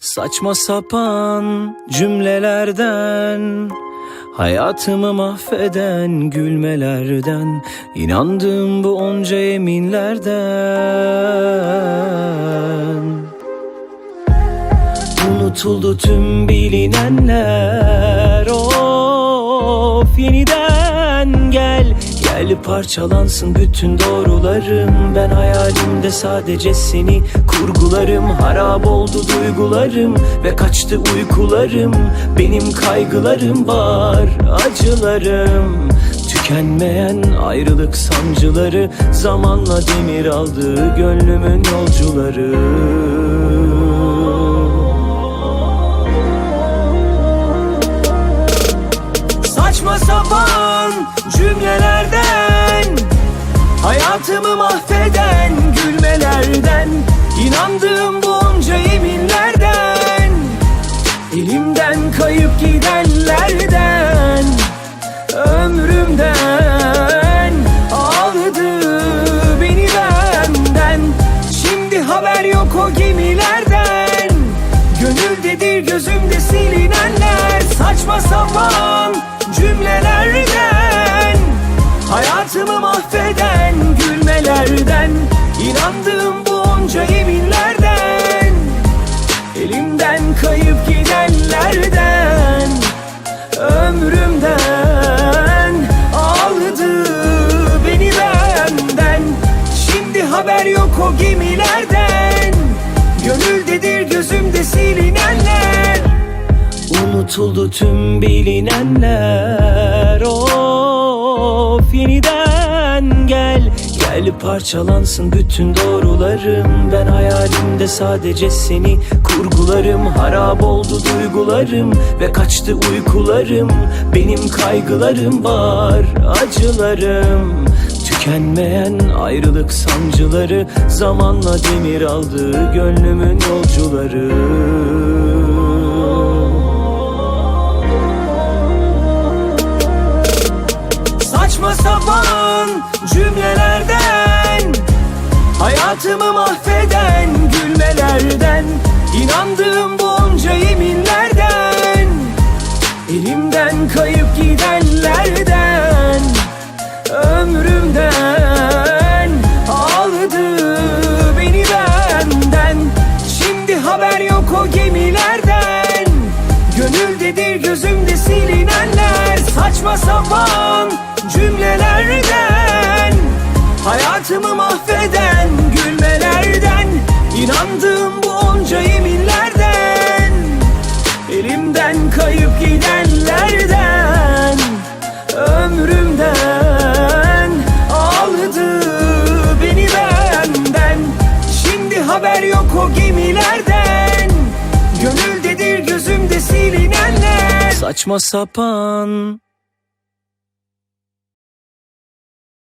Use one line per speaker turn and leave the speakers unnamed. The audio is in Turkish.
Saçma sapan cümlelerden Hayatımı mahveden gülmelerden inandığım bu onca yeminlerden. Unutuldu tüm bilinenler Of yeniden Gel parçalansın bütün doğrularım. Ben hayalimde sadece seni kurgularım. Harap oldu duygularım ve kaçtı uykularım. Benim kaygılarım var acılarım. Tükenmeyen ayrılık sancıları Zamanla demir aldı gönlümün yolcuları Sapan cümlelerden Hayatımı mahveden gülmelerden İnandığım bunca yeminlerden Elimden kayıp gidenlerden Ömrümden aldı beni benden. Şimdi haber yok o gemilerden Gönüldedir gözümde silinenler Saçma sapan cümlelerden Hayatımı mahveden gülmelerden İnandığım bunca yeminlerden Elimden kayıp gidenlerden Ömrümden aldı beni benden. Şimdi haber yok o gemilerden Unutuldu tüm bilinenler. Of yeniden gel Gel parçalansın bütün doğrularım. Ben hayalimde sadece seni kurgularım. Harap oldu duygularım ve kaçtı uykularım. Benim kaygılarım var acılarım. Tükenmeyen ayrılık sancıları Zamanla demir aldı gönlümün yolcuları cümlelerden Hayatımı mahveden gülmelerden İnandığım bunca yeminlerden Elimden kayıp gidenlerden Ömrümden aldı beni benden. Şimdi haber yok o gemilerden Gönüldedir gözümde silinenler. Saçma sapan cümlelerden Mahveden gülmelerden İnandığım bu onca yeminlerden Elimden kayıp gidenlerden Ömrümden aldı beni benden. Şimdi haber yok o gemilerden Gönüldedir gözümde silinenler. Saçma sapan